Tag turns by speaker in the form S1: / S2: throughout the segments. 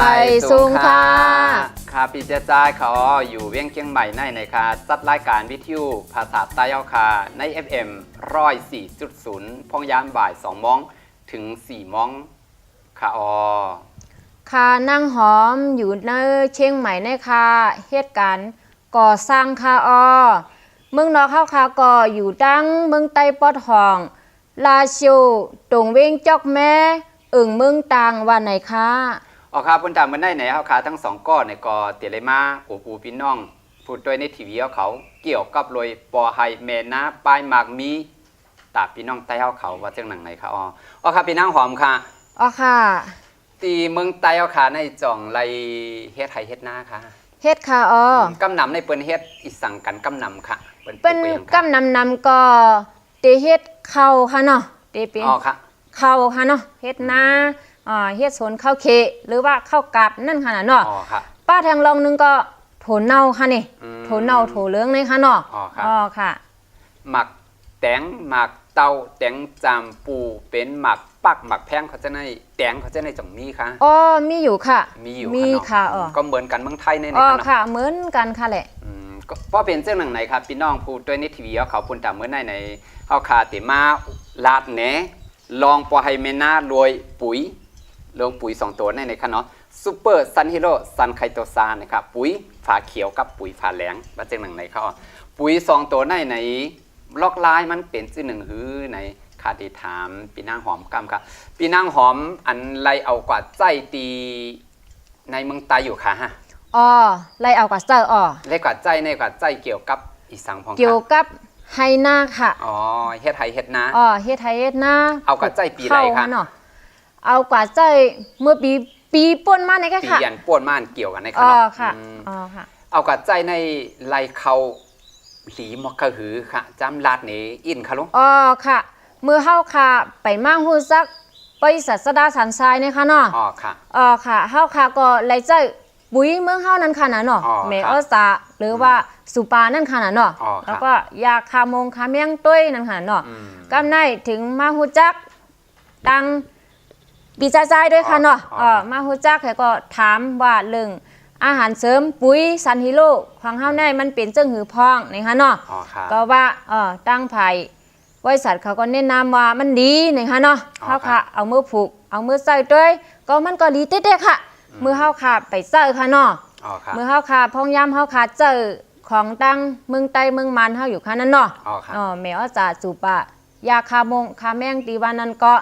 S1: ไม่สูงค่ะ
S2: ค่ะพี่เจ้าจ้ายเขาอยู่เวียงเชียงใหม่ในในค่ะจัดรายการวิทยุภาษาใต้เอาค่ะใน FM 104.0พองยามบ่าย2โมงถึง4โมงค่ะออ
S1: ค่ะนั่งหอมอยู่ในเชียงใหม่ในค่ะเหตุการณ์ก่อสร้างค่ะออเมืองนอกเข้าค่ะก็อยู่ดังเมืองใต้ปอดห้อง ลาชิวตรงเว้งจอกแม่อึ่งเมืองต่างว่าไหนคะ
S2: ออกค่ะบนตามมันได้ไหนเขาค่ะทั้งสองก้อนในกอเตียเลยมาปูปูพี่น้องพูดด้วยในทีวีเขาเขาเกี่ยวกับรวยปอไฮเมนาปลายหมากมีตาพี่น้องใต้เขาเขาว่าเจ้าหนังไหนค่ะอ๋ออ๋อค่ะพี่นางหอมค่ะ
S1: อ๋อค่ะ
S2: ตีเมืองใต้เอาค่ะในจ่องไรเฮ็ดไทยเฮ็ดหน้าค่ะ
S1: เฮ็ดค่ะอ๋ออกำ
S2: นำในเปิ้นเฮ็ดอีสังกันกำนำค่ะ
S1: เป็น
S2: ปลูไว้หยังค่ะ
S1: กำนำนำก็เตเฮ็ดเข้าวค่ะเนาะเตเป็น
S2: อ๋อค่ะ
S1: เข้าวค่ะเนาะเฮ็ดนาอ่า เฮ็ดสวนข้าวเคะหรือว่าข้าวกับนั่นค่ะน่ะเนาะ
S2: อ๋อค่ะ
S1: ป้าทางลองหนึงก็โถเน่าค่ะนี่
S2: อืม
S1: โถเน่าโถเหลืองนี่ค่ะเนาะ
S2: อ๋อครับ
S1: อ๋อค่ะ
S2: หมักแตงหมักเตาแตงจามปูเป็นหมักปักหมักแพงเขาจะในแตงเขาจะในจ่องมีค่ะ
S1: อ๋อมีอยู่ค่ะ
S2: มีอยู่
S1: มี
S2: ค่ะ
S1: ค่ะ
S2: เนาะ
S1: อ๋อ
S2: ก็เหมือนกันเมืองไทยใน
S1: อ๋
S2: นี่
S1: อ
S2: ค่ะเนาะ
S1: ค่ะ เหมือนกันค่ะแหละ
S2: อืมก็เพราะเป็นเจ้าหนังไหนครับพี่น้องพูดด้วยในทีวีเอาเขาปุ่นตามเมื่อไหนในเอาคาติมาลาดแหนลองปอไฮเมนารวยปุ๋ย ลงปุ๋ยสองตัวในในค่ะเนาะซูเปอร์ซันฮิโร่ซันไคโตซานนะครับปุ๋ยฝาเขียวกับปุ๋ยฝาแหลงว่าเจ้าหนังไหนเขาเอาปุ๋ยสองตัวในในลอกลายมันเป็นชื่อหนึ่งหือในคาติถาม ปีนางหอมกำครับปีนางหอมอันไรเอากว่าใจตีในเมืองไตอยู่ค่ะฮะ
S1: อ๋อไล่เอากับเซอร์อ๋อ
S2: เลขกว่าใจในกว่าใจเกี่ยวกับอีสังพอง
S1: เกี่ยว
S2: ค่ะ
S1: กับไฮนาค่ะ
S2: อ๋อเฮ็ดไทยเฮ็ดนา
S1: อ๋อเฮ็ดไทยเฮ็ดนา
S2: เอากับใจปีไร
S1: เข้า
S2: คะ
S1: เนาะเอากว่าใจเมื่อปีปีป่นมาในก็
S2: ปี
S1: ค่ะ
S2: ยันป้วนม่านเกี่ยวกันใน
S1: อ๋อ
S2: เนาะ
S1: ค่ะ
S2: อืม
S1: อ๋อค่ะ
S2: เอากับใจในไรเขาหลีมอกกะหือค่ะจำลาดนี่อินค่ะลุง
S1: อ๋อค่ะมือเฮาค่ะไปมั่งฮู้ซักบริษัทสดาสันทรายเนี่ยค่ะเนาะ
S2: อ๋อค่ะ
S1: อ๋อค่ะเฮาค่ะก็ไล่ใจปุ๋ยเมืองเฮานั่นค่ะนะเนาะ
S2: อ๋อ
S1: เม
S2: ครับ
S1: ออสาหรือว่าสุปานั่นค่ะนะเนาะ
S2: อ๋อครับ
S1: แล้วก็ยาคามงคาเมียงตุ้ยนั่นค่ะเนาะ
S2: อืม
S1: กำไนถึงมาฮู้จักตัง ปีจ่ายๆด้วยค่ะเนาะ
S2: อ๋ออ๋อ
S1: เออมาฮู้จักแล้วก็ถามว่าเรื่องอาหารเสริมปุ๋ยซันฮิโร่ของเฮาในมันเป็นจังหือพองนี่ค่ะเนาะ
S2: อ๋อค่ะ
S1: ก็ว่าเออตั้งไผ่บริษัทเขาก็แนะนำว่ามันดีนะคะเนาะ
S2: อ๋อ
S1: เฮา
S2: ครั
S1: ค่ะ
S2: บ
S1: เอามือผูก เอามือใส่ด้วย ก็มันก็ดีเต้ๆค่ะ มือเฮาค่ะไปใส่ค่ะเนาะ
S2: อ๋อค่ะ
S1: มือเฮาค่ะพองยามเฮาค่ะเจอของตั้งเมืองใต้เมืองมันเฮาอยู่ค่ะนั่นเนาะ
S2: อ๋อค่ะ
S1: อ๋อแม่อาจาจูปะยาคามงคาแมงตีวันนั้นก็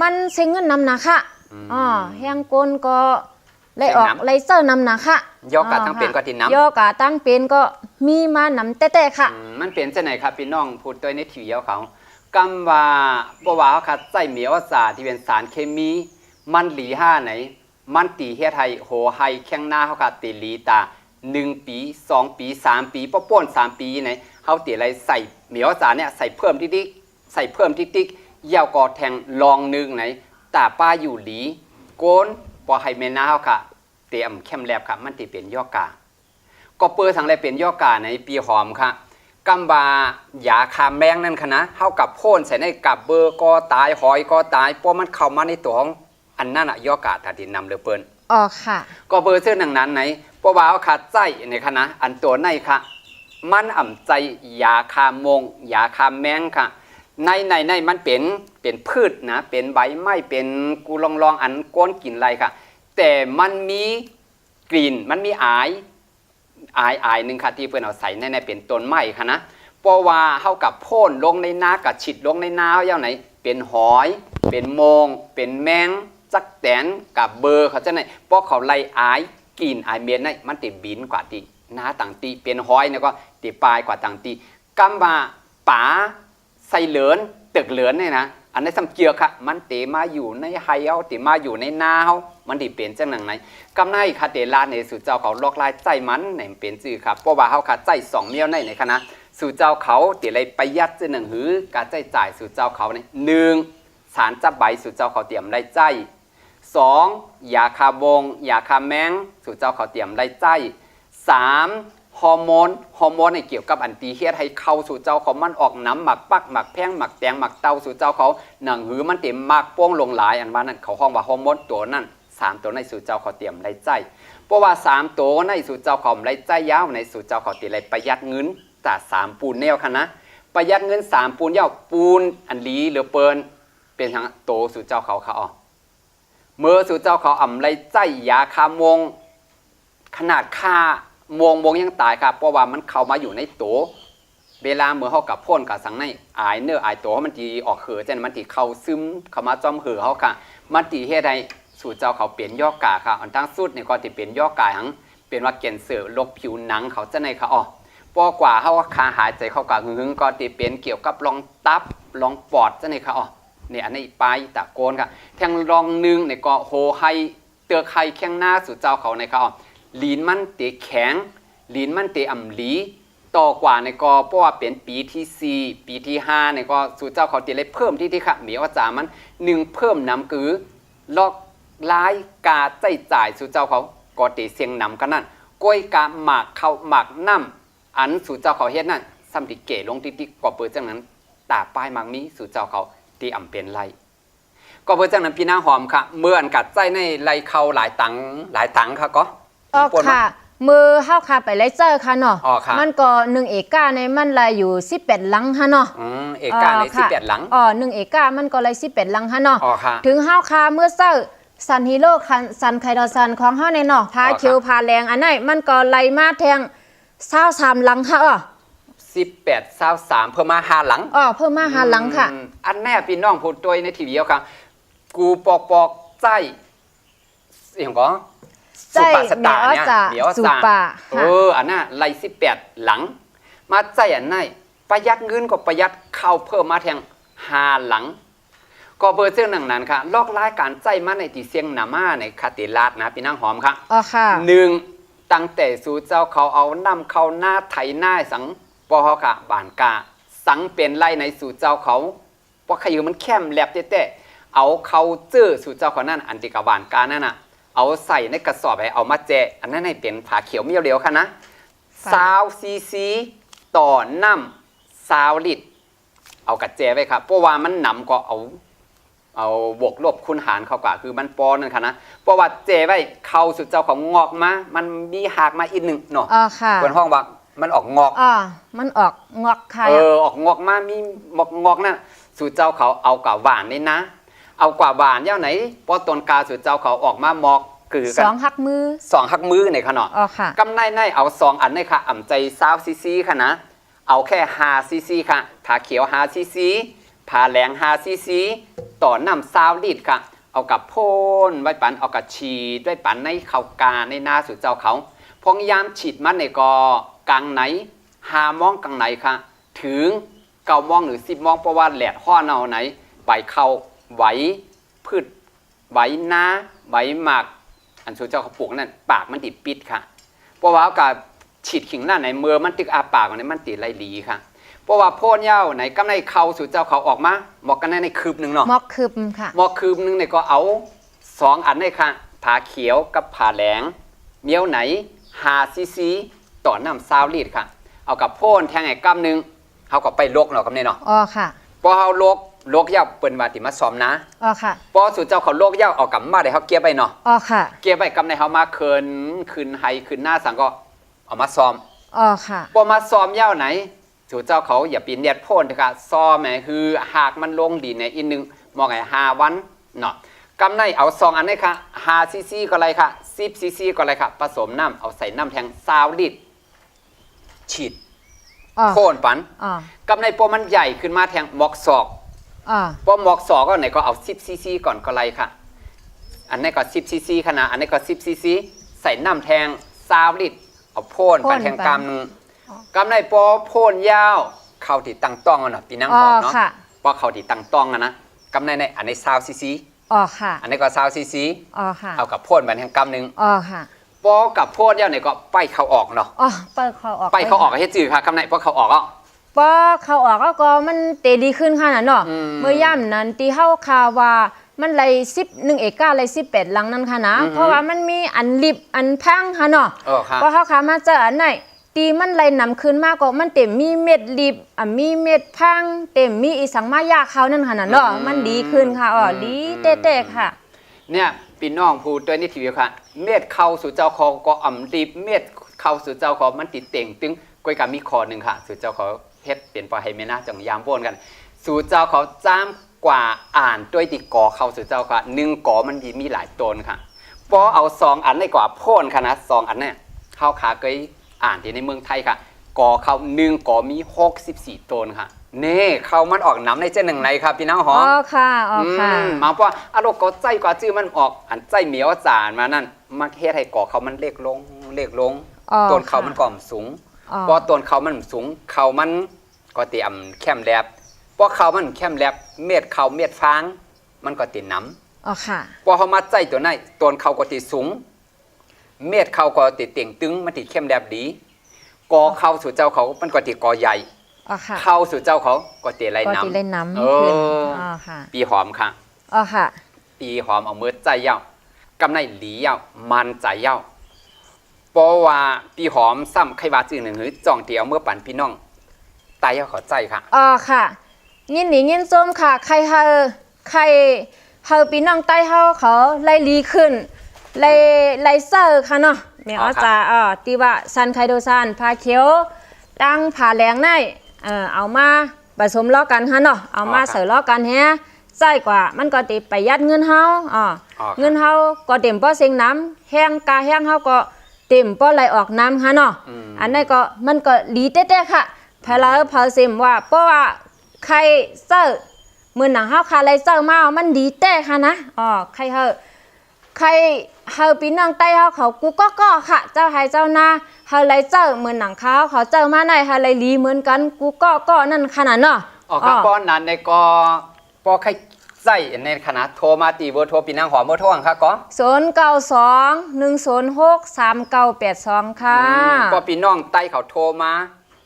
S1: มันเซ็งเงินนำหนาค่ะ
S2: ม
S1: อ๋อแห้งก้นก็เลยออก
S2: เซ็งนำ
S1: เลยเซอร์นำหนาค่ะ
S2: ยอกกะตั้งเป็นก็ที่น้ำ
S1: ยอกะตั้งเป็นก็มีมานำเต้ๆค่ะ
S2: อืมมันเป็นจังไหนครับพี่น้องพูดด้วยในทีวีเอาเขากำว่าบ่ว่าเขาคัดใจเหมียวสารที่เป็นสารเคมี มันหลีห้าไหน มันตีเฮ็ดให้โหไฮแข้งหน้าเขาคัดตีหลีตาหนึ่งปีสองปีสามปีป้อป้นสามปีไหนเขาตีอะไรใส่เหมียวสารเนี่ยใส่เพิ่มติ๊กๆใส่เพิ่มติ๊กๆ ยาวกอแทงลองหนึงไหนตาป้าอยู่หลีโกนบ่ให้แม่นาเขาค่ะ เตรียมเข้มแลบค่ะ มันติเป็นยอกา ก็เปิดทางไรเป็นย่อกาในปีหอมค่ะกำบายาคาแมงนั่นคะนะเท่ากับโพ่นใส่ในกับเบอร์ก็ตายหอยก็ตายเพราะมันเข้ามาในตัวของอันนั้นอะย่อกาตัดดินนำเลยเปิ้น
S1: อ๋อค่ะ
S2: ก็เบอร์เสื้อหนังนั้นไหนเพราะว่าเอาขาดใจในคะนะอันตัวในค่ะ มันอ่ำใจยาคามงยาคาแมงค่ะ ในในในมันเป็นเป็นพืชนะเป็นใบไม้เป็นกูลองลองอันก้นกลิ่นอะไรค่ะ แต่มันมีกลิ่นมันมีอายอายอายหนึ่งค่ะที่เพื่อนเอาใส่ในในเป็นต้นไม้ค่ะนะเพราะว่าเท่ากับพ่นลงในนากับฉิดลงในนาเอาอย่าไหน เป็นหอย เป็นมง เป็นแมงจักแตนกับเบอร์เขาจะไหนเพราะเขาไล่อายกินอายเมียนในมันติบินกว่าตีนาต่างตีเป็นหอยเนี่ยก็ตีปลายกว่าต่างตีกำว่าป๋า ใส่เหลือนตึกเหลือนเนี่ยนะอันนี้สำเกียกค่ะมันเตมาอยู่ในไฮเอาเตมาอยู่ในนาเฮามันติเป็นจังหนังไหนกำไนคาเตลาในสู่เจ้าเขาลอกลายใจมันในเป็นจื่อครับเพราะว่าเขาขาดใจสองเมียวในในคณะสู่เจ้าเขาเตี๋ยไประหยัดจื่อหนึ่งหือการใจจ่ายสู่เจ้าเขาในหนึ่งสารจับใบสู่เจ้าเขาเตรียมได้ใจสองยาคาบงยาคาแมงสู่เจ้าเขาเตรียมได้ใจสาม ฮอร์โมนฮอร์โมนในเกี่ยวกับอันตีเฮ็ดให้เข้าสู่เจ้าเขามันออกน้ำหมักปักหมักแพงหมักแตงหมักเต้าสู่เจ้าเขาหนังหือมันเต็มมากโป้งลงหลายอันว่านั่นเขาห้องว่าฮอร์โมนตัวนั่นสามตัวในสู่เจ้าเขาเตรียมไรใจเพราะว่าสามตัวในสู่เจ้าเขาไรใจยาวในสู่เจ้าเขาตีไรประหยัดเงินจากสามปูนแนวค่ะนะประหยัดเงินสามปูนยาวปูนอันลีหรือเปินเป็นทางโตสู่เจ้าเขาเขาออกเมื่อสู่เจ้าเขาอ่ำไรใจยาคามงขนาดค่า มงมงยังตายครับเพราะว่ามันเข้ามาอยู่ในโตเวลาเมื่อเขากับพ่นกับสังในอายเนื้ออายตัวมันตีออกเหือเจนมันตีเข้าซึมเข้ามาจอมเหือเขาค่ะ มันตีเฮ็ดให้สู่เจ้าเขาเปลี่ยนย่อกาค่ะอันทั้งสุดเนี่ยก็ติเปลี่ยนย่อกาหังเป็นว่าเกณฑ์เสือลกผิวหนังเขาจะในค่ะอ๋อปอกว่าเขาคาหายใจเข้ากะหึงก็ติเป็นเกี่ยวกับรองตับรองปอดจะในค่ะอ๋อเนี่ยอันนี้ปลายตะโกนค่ะแทงรองหนึงเนี่ยก็โหให้เตือไข่แข้งหน้าสู่เจ้าเขาในค่ะอ๋อ ลีนมันเตะแข็งลีนมันเตะอ่ำลีต่อกว่าในก็เพราะว่าเป็นปีที่ 4 ปีที่5ในก็สู่เจ้าเขาเตีเลยเพิ่มที่ที่ค่ะมีว่าจามันหนึ่งเพิ่มน้ำคือลอกลายกาใจจ่ายสู่เจ้าเขาก็เตีเสียงนำกันนั่นก้อยกาหมากเขาหมากน้ำอันสู่เจ้าเขาเฮ็ดนั่นซ้ำที่เก๋ลงที่ที่ก็เปิดจังนั้นตาป้ายมากมีสู่เจ้าเขาตีอ่ำเป็นไรก็เพื่อจังนั้นพี่นาหอมค่ะ เมื่ออันกัดใจในไรเขาหลายตังหลายตังค่ะก็
S1: อ๋อ
S2: ปนมา
S1: ค่ะ มือเฮาค่ะไปไลเจอร์ค่ะเนาะ
S2: อ๋อค่ะ
S1: มันก็หนึ่งเอกาในมันละอยู่18หลังค่ะเนาะ
S2: อืมเอกาในสิบแปดหลัง
S1: อ๋อหนึ่งเอกามันก็เลย18หลังค่ะเนาะ
S2: อ๋อค่ะ
S1: ถึงเฮาคาเมื่อเช้าซันฮีโร่คันซันไคโดซันของเฮาในเนาะพา
S2: อ๋อครับ
S1: เขียวพาแรงอันนั้นมันก็ไล่มาแทง23หลังค่ะอ๋อ
S2: สิบแปดสาวสามเพิ่มมาห้าหลัง
S1: อ๋อเพิ่มมาหาหลังค่ะ
S2: อืมอันแน่พี่น้องพูดตัวในทีวีเอาค่ะกูปอกปอกใจเสียงก็
S1: ใจ
S2: สุปาสตาเนี่ย
S1: เหมียวจะ
S2: เดี๋ยว
S1: สุ
S2: สา
S1: ปา
S2: เอ
S1: ค่ะ
S2: ออันน่ะไล่สิบแปดหลัง มาใจอันไหนประหยัดเงินก็ประหยัดเข้าเพิ่มมาแทงห้าหลัง ก็เบอร์เจ้าหนังนั้นค่ะ ลอกลายการใจมาในตีเสียงหนามาในคาติลาดนะพี่นางหอมค่ะ
S1: อ๋อค่ะ
S2: หนึ่งตั้งแต่สู่เจ้าเขาเอานำเข้าหน้าไถหน้าสังปอเขาค่ะบานกาสังเป็นไล่ในสู่เจ้าเขาเพราะขยือมันแคมแลบเต้ๆเอาเขาเจอสู่เจ้าเขานั่นอันติกาบานกานั่นน่ะ เอาใส่ในกระสอบให้เอามาแจกอันนั้นให้เป็นผาเขียวเมียวเดียวค่ะนะ
S1: ค่ะ
S2: ซาวซีซีต่อน้ำซาวลิตรเอากระแจไว้ครับเพราะว่ามันหนำก็เอา เอาบวกลบคูณหารเข้ากว่าคือมันปอนั่นค่ะนะเพราะว่าเจไว้เข้าสุดเจ้าของงอกมา มันมีหากมาอีกหนึ่งเนาะ
S1: อ๋อค่ะ
S2: บนห้องว่ามันออกงอก
S1: อ๋อมันออกงอกค่ะ
S2: เออออกงอกมามีงอกงอกนั่นสุดเจ้าเขาเอากว่าหวานนี่นะ เอากว่าหวานเย่าไหนเพราะตนกาสุดเจ้าเขาออกมาหมอกคือ
S1: ส
S2: กัน
S1: องหักมือ
S2: สองหักมือในขนาะ
S1: อ๋อค่ะ
S2: กำไนในเอาสองอันในค่ะอ่ำใจซาวซีซีค่ะนะ เอาแค่ฮาซีซีค่ะผาเขียวฮาซีซีผาแหลงฮาซีซีต่อน้ำซาวลิดค่ะ เอากับพ่นไว้ปันเอากับฉีดไว้ปันในเขากาในหน้าสุดเจ้าเขาพองยามฉีดมันในกอกลางไหนหามองกลางไหนค่ะ ถึงเก้ามองหรือสิบมองเพราะว่าแหลดห้อเอาไหนใบเข้า ไหวพืชไหวหน้าไหวหมาก อันสุดเจ้าเขาปลูกนั่นปากมันติดปิดค่ะเพราะว่ากับฉีดขิงหน้าไหนเมื่อมันติดอาปากในมันติดไรหลีค่ะเพราะว่าโพ่นเหย้าไหนกำในเขาสู่เจ้าเขาออกมาหมอกกันในในคืบหนึ่งเนาะ
S1: มอกคืบค่ะ
S2: หมอกคืบหนึ่งเนี่ยก็เอาสองอันเลยค่ะผาเขียวกับผาแหลงเมียวไหนหาซีซีต่อน้ำซาวลีดค่ะ เอากับโพ่นแทงไอ้กำหนึ่งเขาก็ไปลกเนาะกำในเนาะ
S1: อ๋อค่ะ
S2: พอเขาลก ลกเหย้าเปิ้นว่าติมาซ้อมนะ
S1: อ๋อค่ะ
S2: พอสู่เจ้าเขาลกเหย้าเอากำมาได้เขาเกียบไปเนาะ
S1: อ๋อค่ะ
S2: เก็บไว้กำในเขามาเคินคืนไฮคืนหน้าสังก็เอามาซ้อม
S1: อ๋อค่ะ
S2: พอมาซ้อมยาวไหนสู่เจ้าเขาอย่าปีนเนียดโพ่นเถอะค่ะซ้อมแหมคือหากมันลงดีเนี่ยอีกหนึ่งมองไงหาวันเนาะกำในเอาซองอันนี้ค่ะหาซีซีก็อะไรค่ะซิบซีซีก็อะไรค่ะผสมน้ำเอาใส่น้ำแทงซาวลิตรฉีด
S1: อ๋อ
S2: โพ่นปัน
S1: อ๋อกำ
S2: ในพอมันใหญ่ขึ้นมาแทงหมอกศอก
S1: อ๋อ
S2: พอหมอกศอกก็ไหนก็เอาซิบซีซีก่อนก็อะไรค่ะ อันนี้ก็ซิบซีซีขนาดอันนี้ก็ซิบซีซีใส่น้ำแทงซาวลิตรเอาโพ่นปันแทงกำหนึงกำในปอโพ่นยาวเข้าที่ตั้งต้องอะเนาะปีนัง
S1: อ๋
S2: ห
S1: อ
S2: อมเนาะ
S1: ค่ะ
S2: ปอเข้าที่ตั้งต้องอะนะกำในในอันในซาวซีซี
S1: อ๋อค่ะ
S2: อันนี้ก็ซาวซีซี
S1: อ๋อค่ะ
S2: เอากับโพ่นบันแห่งกำหนึ่ง
S1: อ๋อค่ะ
S2: ปอกับโพ่นยาวเนี่ยก็ไปเข้าออกเนาะ
S1: อ๋อเปิดเขาออก
S2: ไปเข้าออกให้จืดค่ะกำในปอเข้าออกอะ
S1: พอเขาออกแล้วก็มันเตดีขึ้นค่ะน่ะเนาะ
S2: อืม
S1: เมื่อย่ำนั้นตีเฮาคาว่ามันเลยสิบหนึ่งเอกาเลยสิบแปดหลังนั่นค่ะนะ
S2: อือฮึ
S1: เพราะว่ามันมีอันลิบอันพังค่ะเนาะ
S2: เออค่ะ
S1: พอเขาขามาเจออันไหนตีมันไหลนำคืนมากก็มันเต็มมีเม็ดลิบอะมีเม็ดพังเต็มมีอีสังมายาเขานั่นค่ะน่ะเนาะมันดีขึ้นค่ะอ๋อดีเต้ๆค่ะ
S2: เนี่ยพี่น้องผู้ตัวนี้ทีเดียวค่ะ เม็ดเข้าสู่เจ้าของก็อ่ำรีบเม็ดเข้าสู่เจ้าของมันติดเต่งตึงก้อยกับมีคอหนึ่งค่ะ สู่เจ้าของ เฮ็ดเปลี่ยนปอให้แม่นาจังยามโวนกัน สู่เจ้าเขาจ้ามกว่าอ่านด้วยติกอเข้าสู่เจ้าค่ะหนึ่งกอมันมีมีหลายตนค่ะพอเอาสองอันในกว่าโพ่นค่ะนะสองอันเนี่ยเข้าขาเคยอ่านที่ในเมืองไทยค่ะกอเข้าหนึ่งกอมีหกสิบสี่ตนค่ะเน่เข้ามันออกน้ำในเจ้าหนึ่งไหนครับพี่น้องห
S1: อ๋
S2: อ
S1: อ
S2: ม
S1: ค่ะอ๋อค่ะ
S2: มมาเพราะว่าอารมณ์ก็ใจกว่าจื้อมันออกอันใจเหมียวจานมานั่นมาเฮ็ดให้ก่อเขามันเล็กลงเล็กลง
S1: อ๋อ
S2: ต้นเขา
S1: ค่ะ
S2: มันก่อมสูง
S1: อ๋อ
S2: พอต้นเขามันสูงเขามันก็เตรียมแคมแลบพอเขามันแคมแลบเม็ดเขาเม็ดฟาง มันก็ติดน้ำ
S1: อ๋อค่ะ
S2: พอเขามาใจตัวไหนต้นเขาก็ติดสูง เม็ดเขาก็ติดเต่งตึงมันติดเข้มแลบดีกอเขาสู่เจ้าเขามันก็ติดกอใหญ่
S1: อ๋อค่ะ
S2: เข้าสู่เจ้าเขาก็ติดไร
S1: ก็
S2: น้ำ
S1: ติเล่นน้ำ
S2: เอ
S1: ขึ้น
S2: อ
S1: อ๋อค่ะ
S2: ปีหอมค่ะ
S1: อ๋อค่ะ
S2: ปีหอมเอามือใจเย้ากำในหลีเย้ามันใจเย้า เพราะว่าปีหอมซ้ำไขว่าจื่อหนึ่งหือจ่องเตียวเมื่อปั่นพี่น้องตายเย้าเขอใจค่ะ
S1: อ๋อค่ะยินดียินส้มค่ะใครเฮาใครเฮาปีน้องใต้เฮาเขาไล่ลีขึ้นไล่ไล่เซอร์ค่ะเนาะแม่
S2: อ๋
S1: อ๋
S2: อ
S1: อ
S2: ครับ
S1: จ้าอ๋อตีว่าซันไคโดซานพาเขียวตั้งผ่าแหลงในเอ่อเอามาผสมล้อกันค่ะเนาะเอามาเสริล้อกันแฮะใส่กว่ามันก็ติประหยัดเงินเฮาอ๋อ
S2: อ๋อครับ
S1: เงินเฮาก็เต็มป้อเสียงน้ำแห้งกาแห้งเฮาก็ เต็มป้อไหลออกน้ำค่ะเนาะ
S2: อืม
S1: อันนั้นก็มันก็ดีเต้ๆค่ะพะเลาเพอซิมว่าเพราะว่าใครเซอร์มือหนังเฮาคาไรเซอร์มามันดีเต้ค่ะนะอ๋อใครเฮาใครเฮาปีน้องใต้เฮาเขากูก็ก็ค่ะ เจ้าไห้เจ้านาเฮาไรเซอร์มือหนังเขาเขาเจอมาในเฮาไรลีเหมือนกันกูก็ก็นั่นขนาดเนาะ
S2: ออกกับป้อนนั้นในก็ปอไข่ ใจในคณะโทรมาตีเบอร์โทรปีนางหอมเบอร์โทรอังค่ะก็
S1: ศูนย์เก้าสองหนึ่งศูนย์หกสามเก้าแปดสองค่ะ
S2: ก็ปีน้องใต้เขาโทรมา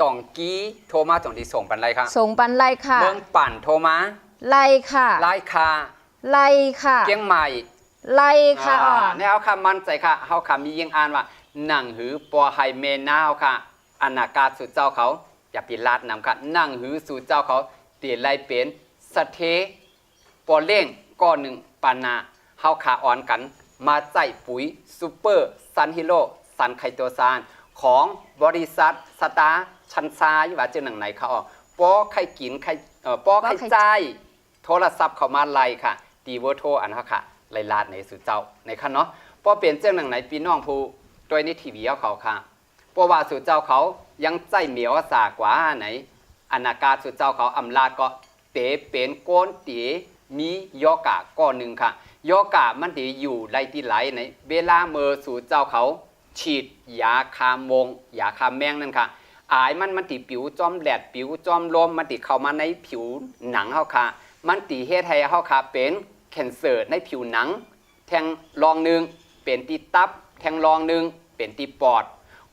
S2: ต่องกี้โทรมาจ่องที่ส่งปันไรค่ะ
S1: ส่งปันไล่ค่ะ
S2: เมืองปั่นโทรมา
S1: ไล่ค่ะ
S2: ไล่คา
S1: ไล่ค่ะ
S2: เกียงใหม่
S1: ไล่ค่ะอ๋อ
S2: อ่าแนวค่ะมั่นใจค่ะเฮาค่ะมียิงอ่านว่าหนังหือปอไฮเมนาวค่ะอนนากาศสู่เจ้าเขา อย่าปิลาดนำค่ะหนังหือสู่เจ้าเขาเตียนไลเป็นสะเท ปอเล่งก้อนหนึ่งปานาเฮาขาอ่อนกัน มาใจปุ๋ยซูเปอร์ซันฮิโร่ซันไคโตซานของบริษัทสตาร์ชันซายว่าเจ้าหนังไหนเขาออกปอไข่กินไข่ปอไข่ใจโทรศัพท์เข้ามาไล่ค่ะตีเวอร์โทรอันเขาค่ะไล่ลาดในสู่เจ้าในคันเนาะเพราะเป็นเจ้าหนังไหนพี่น้องผู้โดยในทีวีเขาค่ะเพราะว่าสู่เจ้าเขายังใจเหมียวสากว่าไหนอนากาสู่เจ้าเขาอำลาก็เตเป็นโกนเต มียอกะก้อนหนึ่งค่ะ ยอกะมันดีอยู่ไรที่ไหลในเวลาเมื่อสู่เจ้าเขา ฉีดยาคามงยาคามแมงนั่นค่ะอายมันมันติผิวจอมแดดผิวจอมลมมันติเข้ามาในผิวหนังเฮาค่ะ มันติเฮ็ดให้เฮาค่ะเป็นแคนเซอร์ในผิวหนัง แทงรองหนึ่งเป็นตีตับ แทงรองหนึ่งเป็นตีปอด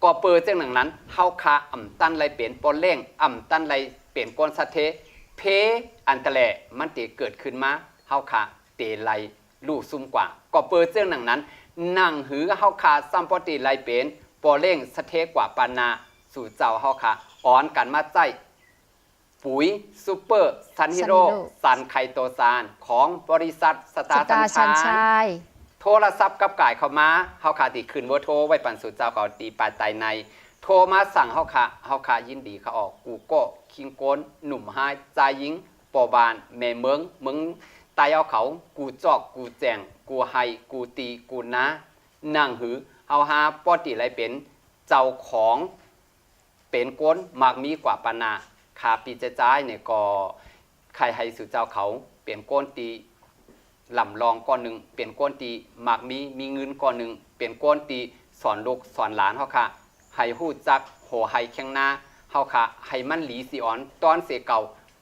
S2: ก็เปิดจังหนังนั้นเฮาค่ะอ่ำตันไรเป็นปอนเล่งอ่ำตันไรเป็นก้นสะเท เพอันตะแลมันติเกิดขึ้นมาเฮาค่ะเตไลลูกซุ่มกว่า ก็เปิดเจ้าหนังนั้น นั่งหือเฮาค่ะซัมปอติไลเป็นปอเล่งสะเทกว่าปานา สู่เจ้าเฮาค่ะอ้อนกันมาใจปุ๋ยซูเปอร์ซันฮิโร่
S1: Sun Hero
S2: ซันไคโตซานของบริษัทส
S1: ส
S2: ตาร์
S1: ตา
S2: สั
S1: ร์ชั
S2: ญ
S1: น
S2: ชา
S1: ชาย
S2: โทรศัพท์กับก่ายเข้ามาเฮาขาติขึ้นเบอร์โทรไว้ปันสู่เจ้าเขาตีปลายไตใน โทรมาสั่งเฮาค่ะเฮาค่ะยินดีเขาออกกูก็คิงโกนหนุ่มหายใจยิงปอบานแม่เมืองเมืองตายเอาเขา กูจอกกูแจงกูไฮกูตีกูนะนั่งหือเฮาหาป้อติไรเป็นเจ้าของเป็นก้นมากมีกว่าปานาคาปีจะจ่ายเนี่ยก็ใครให้สู่เจ้าเขาเปลี่ยนก้นตีลำลองก้อนหนึ่งเปลี่ยนก้นตีมากมีมีเงินก้อนหนึ่งเปลี่ยนก้นตีสอนลูกสอนหลานเขาค่ะ ให้หูจักโหให้แข้งหน้าเฮาค่ะให้มันหลีสิอ่อน ตอนเสียเก่า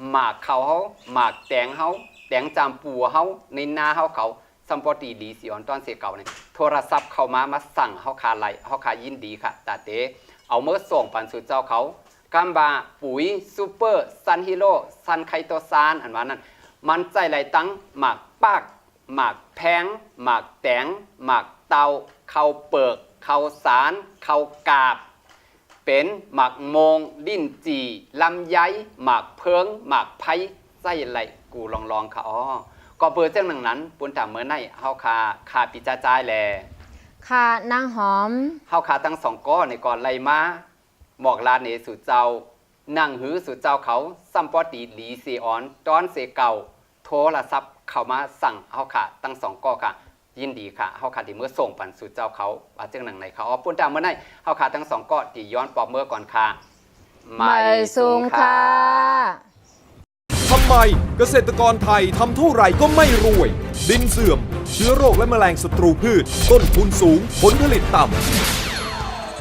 S2: หมากเขาเฮาหมากแตงเฮาแตงจามปูเฮาในนาเฮาเขาสัมปติหลีสิอ่อนตอนเสียเก่าเนี่ยโทรศัพท์เข้ามามาสั่งเฮาคาไลเฮาคายินดีค่ะตาเตเอาเมื่อส่งปันสู่เจ้าเขากัมบาปุ๋ยซูเปอร์ซันฮิโร่ซันไคโตซานอันว่านั้น มันใจไหลตั้งหมากปากหมากแพงหมากแตงหมากเตาเข้าเปิก เข้าสารเข้ากาบ เป็นหมากโมงลิ้นจีลำไยหมากเพิงหมากไผ่ไส้ไหลกูลองลองๆค่ะอ๋อก็เปิดเจ้าหนังนั้นปุนตามเมื่อในเฮาคาคาปิจาจายแล
S1: ค่ะนางหอม
S2: เฮาคาทั้งสองก้อในก่อนไล่มาหมอกลาเนสู่เจ้านั่งหือสู่เจ้าเขาซัมปอตีหลีเสียออนตอนเสเก่าโทรศัพท์เข้ามาสั่งเฮาค่ะตั้งสองก้อค่ะ ยินดีค่ะเฮาค่ะที่เมื่อส่งปันสู่เจ้าเขาว่าเจ้าหนังในเขาอ๋อปุ่นตามเมื่อในเฮาค่ะทั้งสองก้อที่ย้อนปอบเมื่อก่อนค่ะ
S1: ไม่สูงค่ะ
S3: ทำไมเกษตรกรไทยทำเท่าไหร่ก็ไม่รวย ดินเสื่อม เชื้อโรคและแมลงศัตรูพืช ต้นทุนสูง ผลผลิตต่ำ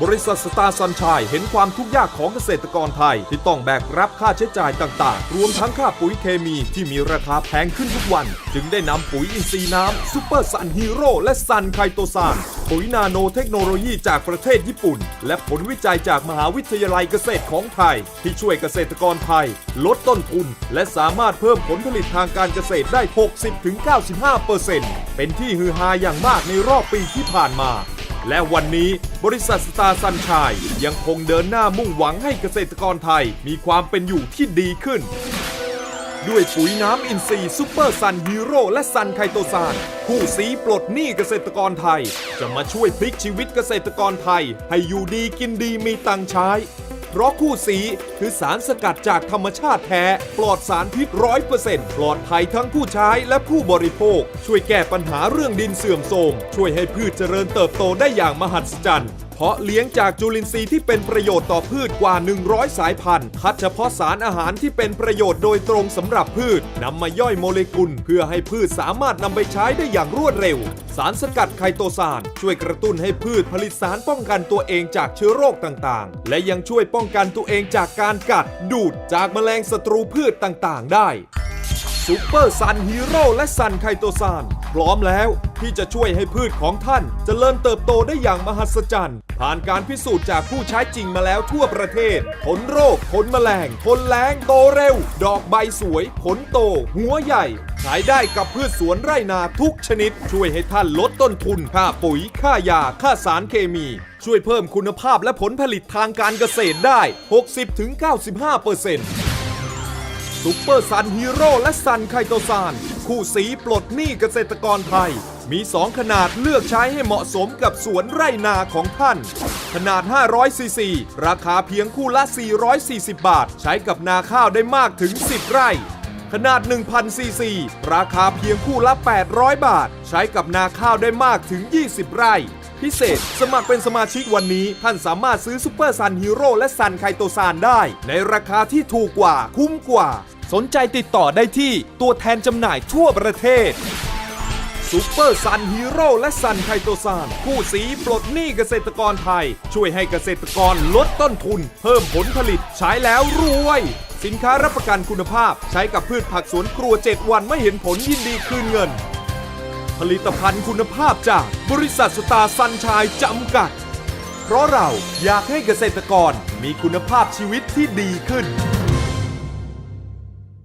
S3: บริษัทสตาร์ซันชัยเห็นความทุกข์ยากของเกษตรกรไทย ที่ต้องแบกรับค่าใช้จ่ายต่างๆ รวมทั้งค่าปุ๋ยเคมีที่มีราคาแพงขึ้นทุกวัน จึงได้นำปุ๋ยอินทรีย์น้ำซูเปอร์ซันฮีโร่และซันไคโตซานปุ๋ยนาโนเทคโนโลยีจากประเทศญี่ปุ่น และผลวิจัยจากมหาวิทยาลัยเกษตรของไทย ที่ช่วยเกษตรกรไทย ลดต้นทุน และสามารถเพิ่มผลผลิตทางการเกษตรได้ 60-95%เป็นที่ฮือฮาอย่างมากในรอบปีที่ผ่านมา และวันนี้บริษัทสตาร์ซันชัยยังคงเดินหน้ามุ่งหวังให้เกษตรกรไทยมีความเป็นอยู่ที่ดีขึ้น ด้วยปุ๋ยน้ำอินทรีย์ซูเปอร์ซันฮีโร่และซันไคโตซานคู่สีปลดหนี้เกษตรกรไทย จะมาช่วยพลิกชีวิตเกษตรกรไทย ให้อยู่ดีกินดีมีตังค์ใช้ เพราะคู่สีคือสารสกัดจากธรรมชาติแท้ ปลอดสารพิษร้อยเปอร์เซ็นต์ปลอดภัยทั้งผู้ใช้และผู้บริโภค ช่วยแก้ปัญหาเรื่องดินเสื่อมโทรมช่วยให้พืชเจริญเติบโตได้อย่างมหัศจรรย์ เพาะเลี้ยงจากจุลินทรีย์ที่เป็นประโยชน์ต่อพืชกว่า 100 สายพันธุ์ คัดเฉพาะสารอาหารที่เป็นประโยชน์โดยตรงสำหรับพืชนำมาย่อยโมเลกุล เพื่อให้พืชสามารถนำไปใช้ได้อย่างรวดเร็ว สารสกัดไคโตซาน ช่วยกระตุ้นให้พืชผลิตสารป้องกันตัวเองจากเชื้อโรคต่างๆ และยังช่วยป้องกันตัวเองจากการกัด ดูดจากแมลงศัตรูพืชต่างๆ ได้ซูเปอร์ซันฮีโร่และซันไคโตซาน พร้อมแล้วที่จะช่วยให้พืชของท่านจเจริญเติบโตได้อย่างมหัศจรรย์ ผ่านการพิสูจน์จากผู้ใช้จริงมาแล้วทั่วประเทศผลโรคผลแมลงผลแรงโตเร็ว ดอกใบสวย ผลโต หัวใหญ่ ขายได้กับพืชสวนไร่นาทุกชนิด ช่วยให้ท่านลดต้นทุน ค่าปุ๋ย ค่ายา ค่าสารเคมี ช่วยเพิ่มคุณภาพและผลผลิตทางการเกษตรได้ 60-95% ซุปเปอร์ซันฮีโร่และซันไคโตซานคู่สีปลดหนี้เกษตรกรไทย มี 2 ขนาดเลือกใช้ให้เหมาะสมกับสวนไร่นาของท่าน ขนาด 500 ซีซี ราคาเพียงคู่ละ 440 บาท ใช้กับนาข้าวได้มากถึง 10 ไร่ ขนาด 1,000 ซีซี ราคาเพียงคู่ละ 800 บาท ใช้กับนาข้าวได้มากถึง 20 ไร่ พิเศษ สมัครเป็นสมาชิกวันนี้ ท่านสามารถซื้อซูเปอร์ซันฮีโร่และซันไคโตซานได้ ในราคาที่ถูกกว่าคุ้มกว่า สนใจติดต่อได้ที่ตัวแทนจำหน่ายทั่วประเทศซูเปอร์ซันฮีโร่และซันไคโตซานผู้สีปลดหนี้เกษตรกรไทย ช่วยให้เกษตรกรลดต้นทุน เพิ่มผลผลิตใช้แล้วรวย สินค้ารับประกันคุณภาพ ใช้กับพืชผักสวนครัว 7 วันไม่เห็นผลยินดีคืนเงิน ผลิตภัณฑ์คุณภาพจากบริษัทสตาร์ซันชัยจำกัด เพราะเราอยากให้เกษตรกรมีคุณภาพชีวิตที่ดีขึ้น